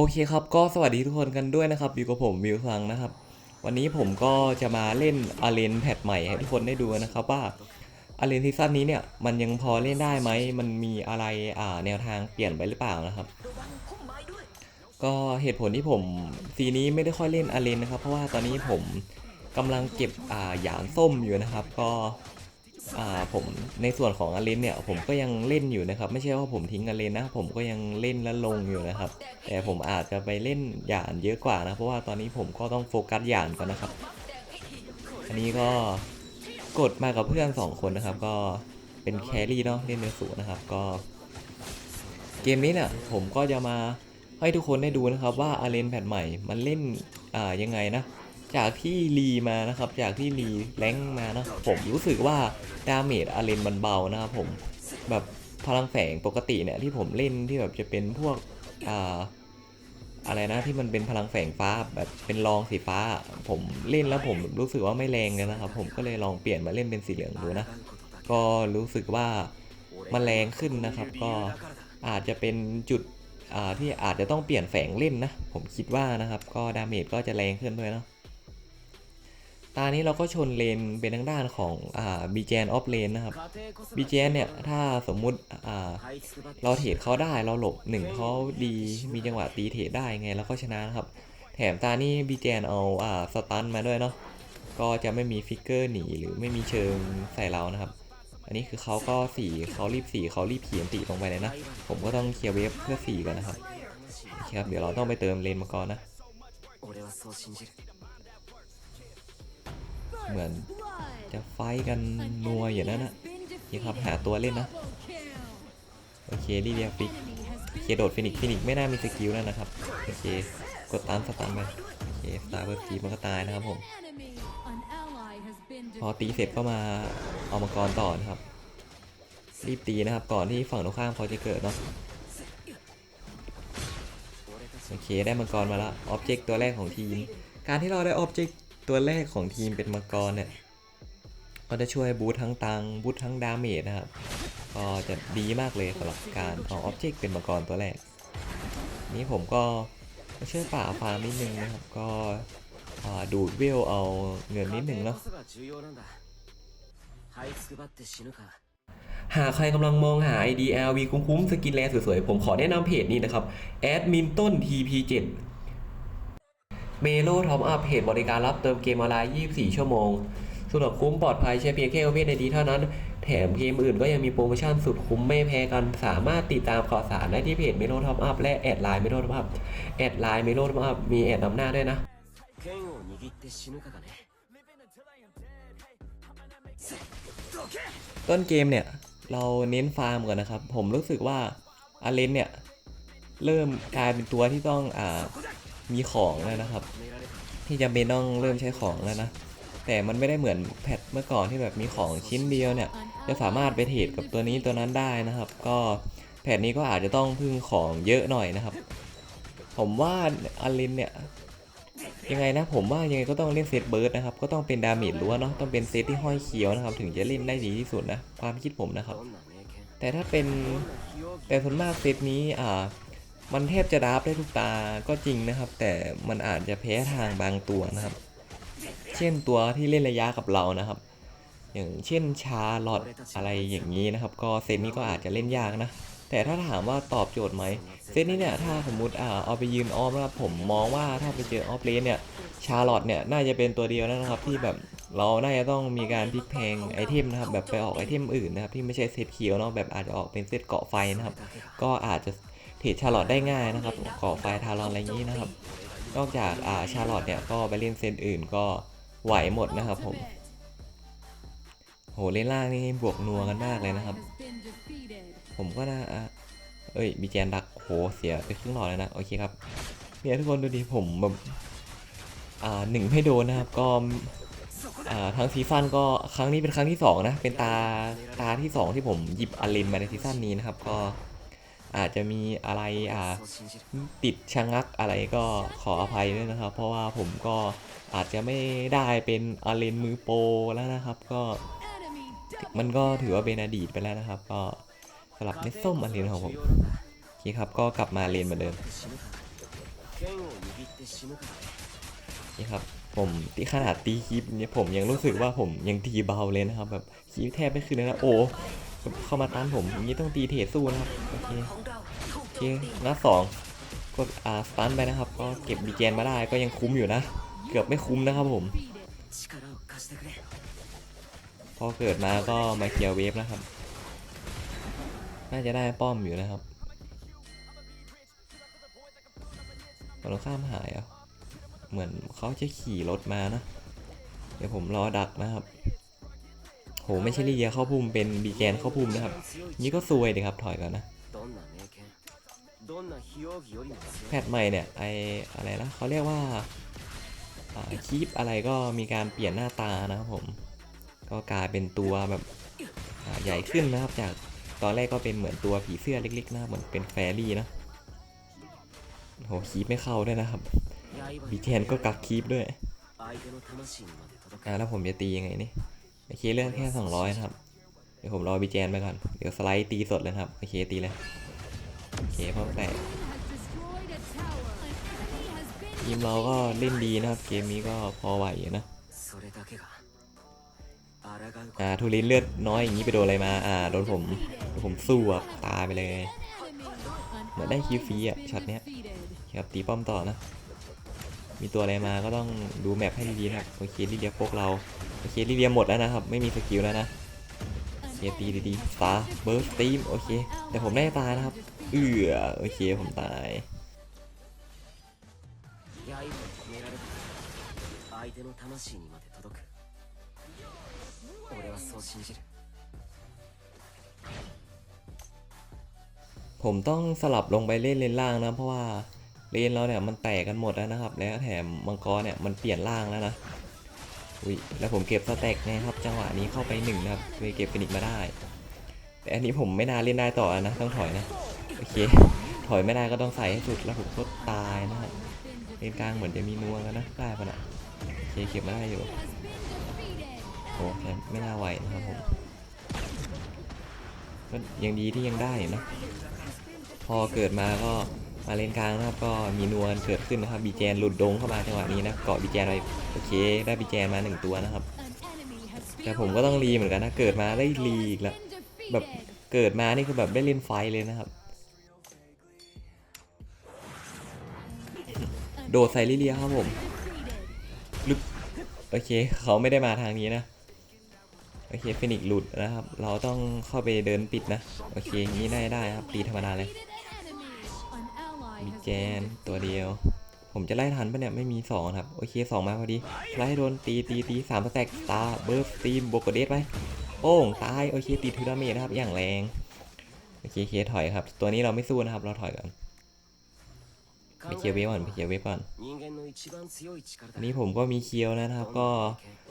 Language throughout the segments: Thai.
โอเคครับก็สวัสดีทุกคนกันด้วยนะครับอยู่กับผมวิวคลังนะครับ วันนี้ผมก็จะมาเล่นอารีนแพทใหม่ให้ทุกคนได้ดูนะครับว่าอารีนซีซั่นนี้เนี่ยมันยังพอเล่นได้ไหมมันมีอะไรอ่าแนวทางเปลี่ยนไปหรือเปล่านะครับ ก็เหตุผลที่ผมซีนี้ไม่ได้ค่อยเล่นอารีนนะครับ เพราะว่าตอนนี้ผมกำลังเก็บอ่าหยางส้มอยู่นะครับ ก็ ผมในส่วนของอารีนเนี่ยผมก็ยังเล่นอยู่นะครับ ไม่ใช่ว่าผมทิ้งอารีนนะ ผมก็ยังเล่นและลงอยู่นะครับ แต่ผมอาจจะไปเล่นหยานเยอะกว่านะ เพราะว่าตอนนี้ผมก็ต้องโฟกัสหยานก่อนนะครับ อันนี้ก็กดมากับเพื่อนสองคนนะครับ ก็เป็นแครี่เนาะเล่นเนื้อสูนะครับก็ เกมนี้เนี่ยผมก็จะมาให้ทุกคนได้ดูนะครับว่าอารีนแพทใหม่มันเล่นอ่ายังไงนะ จากที่รีมานะครับ จากที่รีแรงมานะผมรู้สึกว่าดาเมจอารีนมันเบานะครับผมแบบพลังแฝงปกติเนี่ยที่ผมเล่นที่แบบจะเป็นพวกอ่าอะไรนะที่มันเป็นพลังแฝงฟ้าแบบเป็นรองสีฟ้า ผมเล่นแล้วผมรู้สึกว่าไม่แรงเลยนะครับ ผมก็เลยลองเปลี่ยนมาเล่นเป็นสีเหลืองดูนะก็รู้สึกว่ามันแรงขึ้นนะครับ ก็อาจจะเป็นจุดที่อาจจะต้องเปลี่ยนแฝงเล่นนะ ผมคิดว่านะครับ ก็ดาเมจก็จะแรงขึ้นด้วยเนาะ ตานี้เราก็ชนเลนเป็นทางด้านของอ่าบีเจนออฟเลนนะครับบีเจนเนี่ยถ้าสมมุติอ่าเราเทรดเขาได้เราหลบหนึ่งเขาดีมีจังหวะตีเทรดได้ไงแล้วก็ชนะครับ แถมตานี้บีเจนเอาอ่าสตันมาด้วยเนาะก็จะไม่มีฟิกเกอร์หนีหรือไม่มีเชิงใส่เรานะครับ อันนี้คือเขาก็สี่เขารีบสี่เขารีบเขียนตีลงไปเลยนะ ผมก็ต้องเคลียร์เวฟเพื่อสี่ก่อนนะครับครับเดี๋ยวเราต้องไปเติมเลนมังกรนะ เหมือนจะไฟกันนัวอย่างนั้นนะนี่ครับหาตัวเล่นนะ โอเคลีเดียฟิกโอเคโดดฟินิกฟินิกไม่น่ามีสกิลแล้วนะครับ โอเค กดตามสตันไปโอเคสตาร์เบอร์กีมันก็ตายนะครับผม พอตีเสร็จก็มาเอามังกรต่อนะครับ รีบตีนะครับ ก่อนที่ฝั่งตรงข้ามเขาจะเกิดเนาะโอเค ได้มังกรมาแล้วออบเจกต์ตัวแรกของทีม การที่เราได้ออบเจกต์ ตัวเลขของทีมเป็นมังกรเนี่ยก็จะช่วยบูททั้งตังบูททั้งดาเมจนะครับก็จะดีมากเลยสำหรับการเอาออบเจกต์เป็นมังกรตัวแรก นี้ผมก็ช่วยป่าฟาร์มนิดนึงนะครับ ก็ดูดเวลเอาเงินนิดนึงเนาะหากใครกำลังมองหา IDLV คุ้มๆสกินแลสวยๆ ผมขอแนะนำเพจนี้นะครับ แอดมินต้น TP7 เมนูท็อปอัพเพจบริการรับเติมเกมออนไลน์ 24 ชั่วโมงสำหรับคุ้มปลอดภัยใช้เพียงแค่เวทในดีเท่านั้น แถมเกมอื่นก็ยังมีโปรโมชั่นสุดคุ้มไม่แพ้กัน สามารถติดตามข่าวสารได้ที่เพจเมนูท็อปอัพและแอดไลน์เมนูท็อปอัพแอดไลน์เมนูท็อปอัพมีแอดนำหน้าด้วยนะต้นเกมเนี่ย เราเน้นฟาร์มก่อนนะครับ ผมรู้สึกว่าอาเลนเนี่ย เริ่มกลายเป็นตัวที่ต้องอ่า มีของแล้วนะครับ ที่จะเป็นต้องเริ่มใช้ของแล้วนะ แต่มันไม่ได้เหมือนแพทเมื่อก่อนที่แบบมีของชิ้นเดียวเนี่ย จะสามารถไปเทรดกับตัวนี้ตัวนั้นได้นะครับ ก็แพทนี้ก็อาจจะต้องพึ่งของเยอะหน่อยนะครับ ผมว่าอลินเนี่ยยังไงนะผมว่ายังไงก็ต้องเล่นเซตเบิร์ดนะครับ ก็ต้องเป็นดาเมจล้วนเนาะต้องเป็นเซตที่ห้อยเขียวนะครับ ถึงจะเล่นได้ดีที่สุดนะ ความคิดผมนะครับ แต่ถ้าเป็นแต่ส่วนมากเซตนี้อ่า มันแทบจะดับได้ทุกตาก็จริงนะครับ แต่มันอาจจะแพ้ทางบางตัวนะครับ เช่นตัวที่เล่นระยะกับเรานะครับ อย่างเช่นชาลอตอะไรอย่างนี้นะครับ ก็เซตนี้ก็อาจจะเล่นยากนะ แต่ถ้าถามว่าตอบโจทย์ไหมเซตนี้เนี่ยถ้าสมมติอ่าเอาไปยืนออฟนะครับผมมองว่าถ้าไปเจอออฟเลนเนี่ยชาลอตเนี่ยน่าจะเป็นตัวเดียวนะครับที่แบบเราน่าจะต้องมีการพลิกแพงไอเทมนะครับแบบไปออกไอเทมอื่นนะครับที่ไม่ใช่เซตเขียวเนาะแบบอาจจะออกเป็นเซตเกาะไฟนะครับ ก็อาจจะ เทรดชาร์ลอตได้ง่ายนะครับกาะไฟทารอนอะไรอย่างนี้นะครับ นอกจากอ่าชาร์ลอตเนี่ยก็ไปเล่นเซตอื่นก็ไหวหมดนะครับผมโหเล่นล่างนี่บวกนัวกันมากเลยนะครับ ผมก็น่าอะเอ้ยบีแจนดักโหเสียไปครึ่งหลอดแล้วนะโอเคครับเนี่ยทุกคนดูดิผมแบบอ่าหนึ่งไม่โดนนะครับก็อ่าทั้งซีซั่นก็ครั้งนี้เป็นครั้งที่สองนะเป็นตาตาที่สองที่ผมหยิบอารินมาในซีซั่นนี้นะครับก็ อาจจะมีอะไรอ่าติดชะงักอะไรก็ขออภัยด้วยนะครับ เพราะว่าผมก็อาจจะไม่ได้เป็นอาเลนมือโปรแล้วนะครับ ก็มันก็ถือว่าเป็นอดีตไปแล้วนะครับ ก็สลับเม็ส้มอาเลนของผมโอเคครับก็กลับมาเลนเหมือนเดิมนี่ครับผมที่ขนาดตีคลิปเนี่ยผมยังรู้สึกว่าผมยังทีเบาเลยนะครับแบบคลิปแทบไม่ขึ้นเลยนะโอ้ เข้ามาตานผมอย่างนี้ต้องตีเทสู้นะครับโอเคโอเคหน้าสองกดอาสตันไปนะครับ ก็เก็บบีเจนมาได้ก็ยังคุ้มอยู่นะ เกือบไม่คุ้มนะครับผมพอเกิดมาก็มาเคลียร์เวฟนะครับ น่าจะได้ป้อมอยู่นะครับเราข้ามหายอะเหมือนเขาจะขี่รถมานะ เดี๋ยวผมรอดักนะครับ โหไม่ใช่ลีเดียเข้าพุ่มเป็นบีแกนเข้าพุ่มนะครับ นี่ก็ซวยเลยครับถอยแล้วนะแพทใหม่เนี่ยไออะไรนะเขาเรียกว่าคีปอะไรก็มีการเปลี่ยนหน้าตานะครับผม ก็กลายเป็นตัวแบบใหญ่ขึ้นนะครับ จากตอนแรกก็เป็นเหมือนตัวผีเสื้อเล็กๆนะเหมือนเป็นแฟรี่นะโหคีปไม่เข้าด้วยนะครับบีแกนก็กักคีปด้วยอ่าแล้วผมจะตียังไงนี่ โอเคเรื่องแค่สองร้อยนะครับ เดี๋ยวผมรอบีแจนไปก่อน เดี๋ยวสไลด์ตีสดเลยครับ โอเคตีเลย โอเคพ่อแตกทีมเราก็เล่นดีนะครับ เกมนี้ก็พอไหวนะอ่าทุลินเลือดน้อยอย่างนี้ไปโดนอะไรมา อ่าโดนผมโดนผมสู้อะตายไปเลย เหมือนได้คิวฟรีอะช็อตเนี้ยครับตีป้อมต่อนะ มีตัวอะไรมาก็ต้องดูแมปให้ดีๆนะครับโอเคลิเวียพวกเราโอเคลิเวียหมดแล้วนะครับ ไม่มีสกิลแล้วนะเคตีดีๆตาเบิร์สตีมโอเคแต่ผมได้ตายนะครับ เอือโอเคผมตายผมต้องสลับลงไปเล่นเลนล่างนะ เพราะว่า เลนเราเนี่ยมันแตกกันหมดแล้วนะครับ แล้วแถมมังกรเนี่ยมันเปลี่ยนล่างแล้วนะอุ้ยแล้วผมเก็บสแต็กนะครับ จังหวะนี้เข้าไปหนึ่งนะครับเลยเก็บฟินิกมาได้ แต่อันนี้ผมไม่น่าเล่นได้ต่อนะต้องถอยนะโอเคถอยไม่ได้ก็ต้องใส่ให้สุดแล้วผมก็ตายนะฮะเลนกลางเหมือนจะมีนัวกันนะได้ปะนะโอเคเก็บมาได้อยู่โอ้แต่ไม่น่าไหวนะครับผมก็ยังดีที่ยังได้นะพอเกิดมาก็ มาเลนกลางนะครับก็มีนวลเกิดขึ้นนะครับบีแจนหลุดดงเข้ามาจังหวะนี้นะเกาะบีแจนไปโอเค ได้บีแจนมาหนึ่งตัวนะครับแต่ผมก็ต้องรีเหมือนกันนะเกิดมาได้รีอีกแล้วแบบเกิดมานี่คือแบบได้เล่นไฟเลยนะครับ โดดใส่ลิเลียครับผมลึกโอเคเขาไม่ได้มาทางนี้นะโอเคฟินิกซ์หลุดนะครับ เราต้องเข้าไปเดินปิดนะ โอเคงนี้ได้ได้ครับตีธรรมดาเลย มีแกนตัวเดียว ผมจะไล่ทันปะเนี่ยไม่มีสองครับโอเคสองมาพอดีไล่โดนตีตีตีสามสแต็กตาเบิร์ฟตีมบวกกดเดสไปโอ้งตายโอเคตีทูดามจนะครับอย่างแรงโอเคเคถอยครับ ตัวนี้เราไม่สู้นะครับเราถอยก่อนไปเคียร์เวฟก่อนไปเคียร์เวฟก่อนนี่ผมก็มีเคียวนะครับ ก็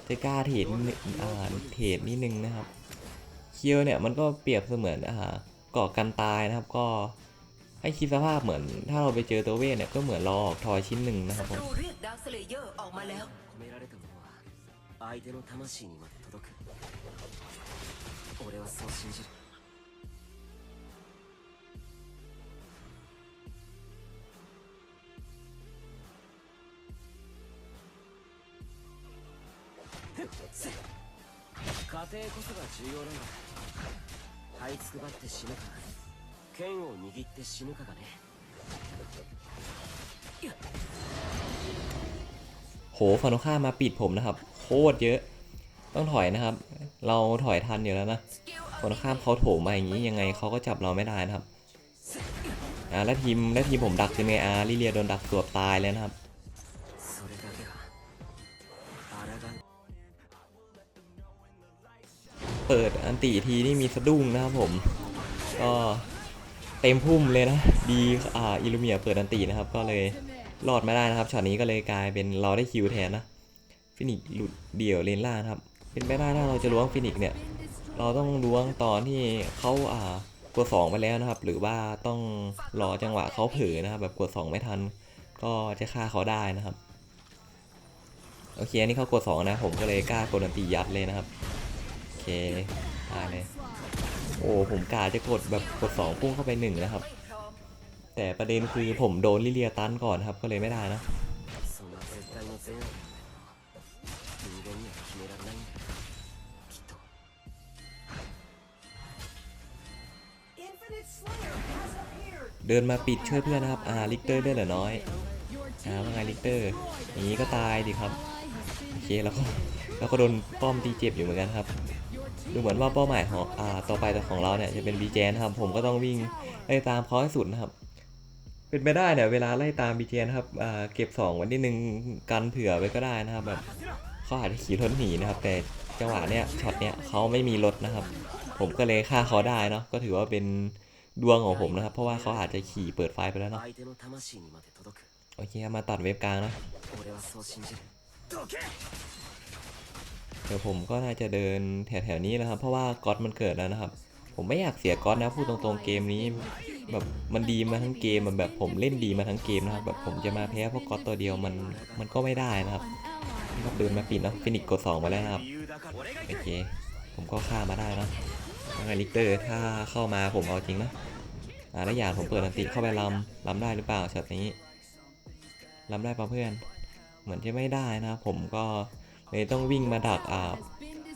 จะกล้าเทรดอ่าเทรดนิดนึงนะครับ เคียวเนี่ยมันก็เปรียบเสมือนอ่าก่อกันตายนะครับ ก็ ให้คิดสภาพเหมือน ถ้าเราไปเจอตัวเวทเนี่ยก็เหมือนเราออกทอยชิ้นหนึ่งนะครับผม ศัตรูเรียกดาร์คสเลเยอร์ออกมาแล้ว 込められたものは相手の魂にまで届く俺はそう信じる 家庭こそが重要なんだ這いつくばって死ぬか 剣を握って死ぬかがね โหฝั่งตรงข้ามมาปิดผมนะครับ โคตรเยอะ ต้องถอยนะครับ เราถอยทันอยู่แล้วนะฝั่งตรงข้ามเขาโถมมาอย่างนี้ยังไงเขาก็จับเราไม่ได้นะครับอ่าแล้วทีมแล้วทีมผมดักเป็นไงอาลิเลียโดนดักสวบตายเลยนะครับ それだけが抗う เปิดอันติทีนี่มีสะดุ้งนะครับผม ก็เ ต็มพุ่มเลยนะ ดีอ่าอิลูเมียเปิดอันตินะครับ ก็เลยรอดไม่ได้นะครับช็อตนี้ก็เลยกลายเป็นเราได้คิวแทนนะฟินิกหลุดเดี่ยวเลนล่านะครับ เป็นไปได้ถ้าเราจะล้วงฟินิกเนี่ย เราต้องล้วงตอนที่เขาอ่ากดสองไปแล้วนะครับ หรือว่าต้องรอจังหวะเขาเผลอนะครับ แบบกดสองไม่ทัน ก็จะฆ่าเขาได้นะครับโอเคอันนี้เขากดสองนะผมก็เลยกล้ากดอันตียัดเลยนะครับโอเคได้เลย โอ้ผมกาจะกดแบบกดสองพุ่งเข้าไปหนึ่งนะครับ แต่ประเด็นคือผมโดนลิเลียตันก่อนครับก็เลยไม่ได้นะเดินมาปิดช่วยเพื่อนนะครับ อ่าลิกเตอร์ด้วยเหรอน้อย อ่าว่าไงลิกเตอร์ อย่างนี้ก็ตายดิครับ โอเคแล้วก็แล้วก็โดนป้อมตีเจ็บอยู่เหมือนกันครับูเหมือนว่าเป้าหมายของอ่าต่อไปของเราเนี่ยจะเป็นบีเจนครับผมก็ต้องวิ่งไล่ตามเขาให้สุดนะครับ เป็นไปได้เนี่ยเวลาไล่ตามบีเจนครับอ่าเก็บ 2 วันที่หนึ่งกันเผื่อไว้ก็ได้นะครับแบบเขาอาจจะขี่รถหนีนะครับแต่จังหวะเนี้ยช็อตเนี้ยเขาไม่มีรถนะครับ ผมก็เลยฆ่าเขาได้เนาะก็ถือว่าเป็นดวงของผมนะครับ เพราะว่าเขาอาจจะขี่เปิดไฟไปแล้วเนาะโอเคมาตัดเว็บกลางนะ เดี๋ยวผมก็น่าจะเดินแถวๆนี้นะครับเพราะว่าก๊อตมันเกิดแล้วนะครับ ผมไม่อยากเสียก๊อตนะพูดตรงๆเกมนี้ แบบมันดีมาทั้งเกมมันแบบผมเล่นดีมาทั้งเกมนะครับแบบผมจะมาแพ้เพราะก๊อตตัวเดียวมันมันก็ไม่ได้นะครับนี่ครับเดินมาปิดนะฟินิกกดสองมาแล้วนะครับโอเคผมก็ฆ่ามาได้นะยังไงลิกเตอร์ถ้าเข้ามาผมเอาจริงนะอ่าแล้วอย่างผมเปิดอันติเข้าไปลำลำได้หรือเปล่าช็อตนี้ลำได้ป่ะเพื่อน เหมือนจะไม่ได้นะผมก็ เลยต้องวิ่งมาดักอา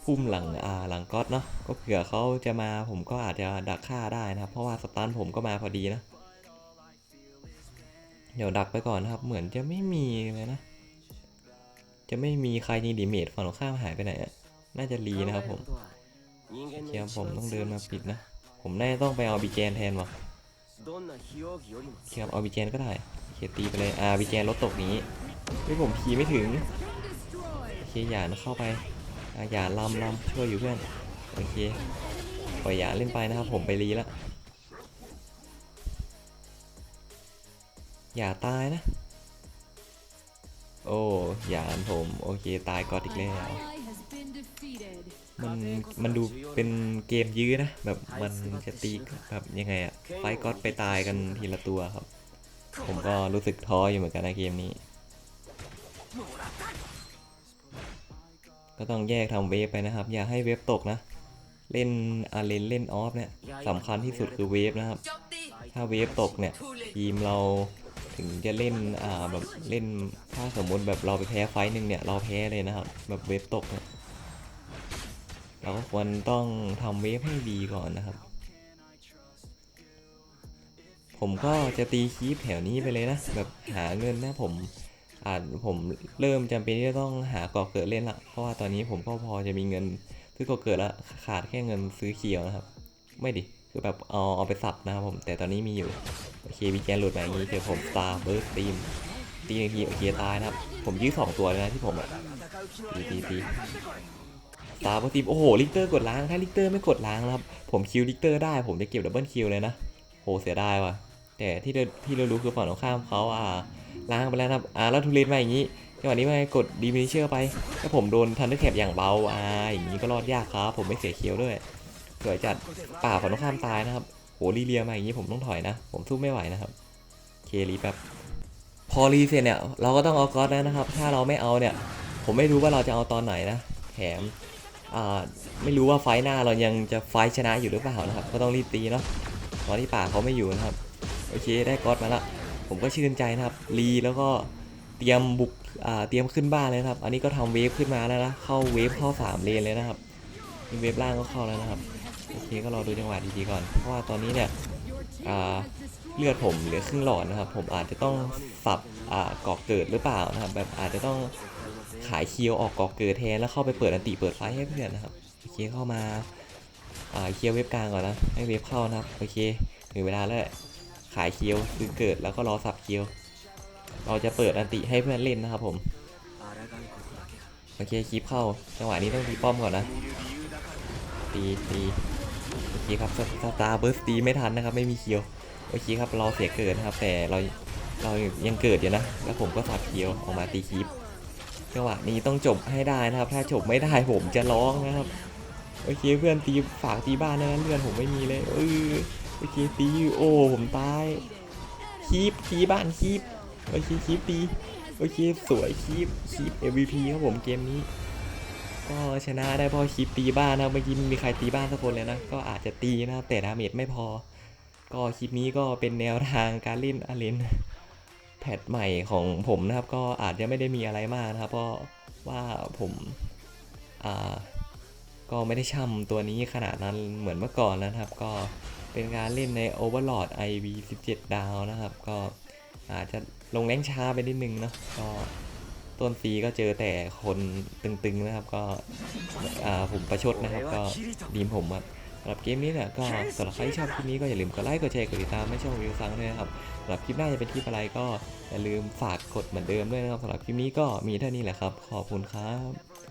พุ่มหลังอาหลังก๊อตเนาะก็เผื่อเขาจะมาผมก็อาจจะดักฆ่าได้นะครับ เพราะว่าสตาร์ผมก็มาพอดีนะ เดี๋ยวดักไปก่อนนะครับ เหมือนจะไม่มีเลยนะ จะไม่มีใครนีดีเมจฝั่งข้ามหายไปไหนน่าจะรีนะครับผมเชียผมต้องเดินมาปิดนะ ผมแน่ต้องไปเอาบีเจนแทนวะเชียเอาบีเจนก็ได้เคตีไปเลยอ่าบีเจนรถตกนี้ไม่ผมขี่ไม่ถึง เคหยานเข้าไปอาหยานลำลำช่วยอยู่เพื่อนโอเคปล่อยหยานเล่นไปนะครับ ผมไปรีละอย่าตายนะ โอ้หยานผมโอเคตายกอดอีกแล้วมันมันดูเป็นเกมยื้อนะ แบบมันจะตีแบบยังไงอะไฟก๊อตไปตายกันทีละตัวครับ ผมก็รู้สึกท้ออยู่เหมือนกันนะเกมนี้ ก็ต้องแยกทำเวฟไปนะครับ อย่าให้เวฟตกนะ เล่นอาเลนเล่นออฟเนี่ยสำคัญที่สุดคือเวฟนะครับ ถ้าเวฟตกเนี่ยทีมเราถึงจะเล่นอ่าแบบเล่นถ้าสมมติแบบเราไปแพ้ไฟหนึ่งเนี่ยเราแพ้เลยนะครับ แบบเวฟตกเนี่ยเราก็ควรต้องทำเวฟให้ดีก่อนนะครับ ผมก็จะตีคีปแถวนี้ไปเลยนะ แบบหาเงินนะผม อาจผมเริ่มจำเป็นที่จะต้องหากรอบเกิดเล่นละเพราะว่าตอนนี้ผมก็พอจะมีเงินซื้อกรอบเกิดละขาดแค่เงินซื้อเคียวนะครับ ไม่ดิคือแบบเอาเอาไปสับนะครับผมแต่ตอนนี้มีอยู่โอเควีแกนหลุดมาอย่างนี้เจอผมตาเบิร์สตีมตีหนึ่งทีโอเคตายนะครับ ผมยื้อสองตัวเลยนะที่ผมอะตีตีตีตาเบิร์สตีมโอ้โหลิกเตอร์กดล้างถ้าลิกเตอร์ไม่กดล้างนะครับผมคิวลิกเตอร์ได้ผมจะเก็บดับเบิลคิวเลยนะโหเสียดายว่ะแต่ที่เราที่เรารู้คือฝั่งตรงข้ามเขาอ่า ล้างไปแล้วนะครับอ่าแล้วทุเรศมาอย่างนี้จังหวะนี้มากดดีมินิเชอร์ไปถ้าผมโดนทันเดอร์แคปอย่างเบาอ่าอย่างนี้ก็รอดยากครับ ผมไม่เสียเคียวด้วยสวยจัดป่าฝั่งตรงข้ามตายนะครับโหรีเลียมาอย่างนี้ผมต้องถอยนะ ผมสู้ไม่ไหวนะครับเครีแป๊บพอรีเสร็จเนี่ยเราก็ต้องเอาก๊อตแล้วนะครับ ถ้าเราไม่เอาเนี่ย ผมไม่รู้ว่าเราจะเอาตอนไหนนะแถมอ่าไม่รู้ว่าไฟท์หน้าเรายังจะไฟท์ชนะอยู่หรือเปล่านะครับ ก็ต้องรีบตีเนาะตอนที่ป่าเขาไม่อยู่นะครับ โอเคได้ก๊อตมาละ ผมก็ชื่นใจนะครับรีแล้วก็เตรียมบุกอ่าเตรียมขึ้นบ้านเลยนะครับ อันนี้ก็ทำเวฟขึ้นมาแล้วนะเข้าเวฟเข้าสามเลนเลยนะครับมีเวฟล่างก็เข้าแล้วนะครับโอเคก็รอดูจังหวะดีๆก่อนเพราะว่าตอนนี้เนี่ยอ่าเลือดผมเหลือครึ่งหลอดนะครับ ผมอาจจะต้องสับอ่ากอกเกิดหรือเปล่านะครับ แบบอาจจะต้องขายเคียวออกกอกเกิดแทนแล้วเข้าไปเปิดอันติเปิดไฟให้เพื่อนนะครับโอเคเข้ามาอ่าเคลียร์เว็บกลางก่อนนะให้เว็บเข้านะครับโอเคถึงเวลาแล้ว ขายเคียวคือเกิดแล้วก็รอสับเคียว เราจะเปิดอันติให้เพื่อนเล่นนะครับผมโอเคคลิปเข้าจังหวะนี้ต้องตีป้อมก่อนนะ ตีตีโอเคครับสตาร์เบิร์สตีไม่ทันนะครับ ไม่มีเคียวโอเคครับเราเสียเกิดนะครับ แต่เราเรายังเกิดอยู่นะ แล้วผมก็สับเคียวออกมาตีคลิปจังหวะนี้ต้องจบให้ได้นะครับ ถ้าจบไม่ได้ผมจะร้องนะครับ โอเคเพื่อนตีฝากตีบ้านนะเพื่อนผมไม่มีเลยเออ โอเคตีโอ้ผมตายคีบคีบบ้านคีบโอเคคีบตีโอเคสวยคีบคีบ MVP ครับผมเกมนี้ ก็ชนะได้เพราะคีบตีบ้านนะเมื่อกี้ไม่มีใครตีบ้านสักคนเลยนะก็อาจจะตีนะแต่ดาเมจไม่พอ ก็คลิปนี้ก็เป็นแนวทางการเล่นอาเลนแพทใหม่ของผมนะครับ ก็อาจจะไม่ได้มีอะไรมากนะครับ เพราะว่าผมอ่าก็ไม่ได้ช่ำตัวนี้ขนาดนั้นเหมือนเมื่อก่อนนะครับก็ เป็นการเล่นใน Overlord IV 17 ดาวนะครับ ก็อาจจะลงแรงช้าไปนิดนึงเนาะก็ต้นฟีก็เจอแต่คนตึงๆนะครับ ก็ผมประชดนะครับ ก็ดีมผมครับสำหรับเกมนี้เนี่ยก็สำหรับใครที่ชอบคลิปนี้ก็อย่าลืมกดไลค์กดแชร์กดติดตามไม่ช่องวิวฟังด้วยนะครับสำหรับคลิปหน้าจะเป็นคลิปอะไรก็อย่าลืมฝากกดเหมือนเดิมด้วยนะครับสำหรับคลิปนี้ก็มีเท่านี้แหละครับ ขอบคุณครับ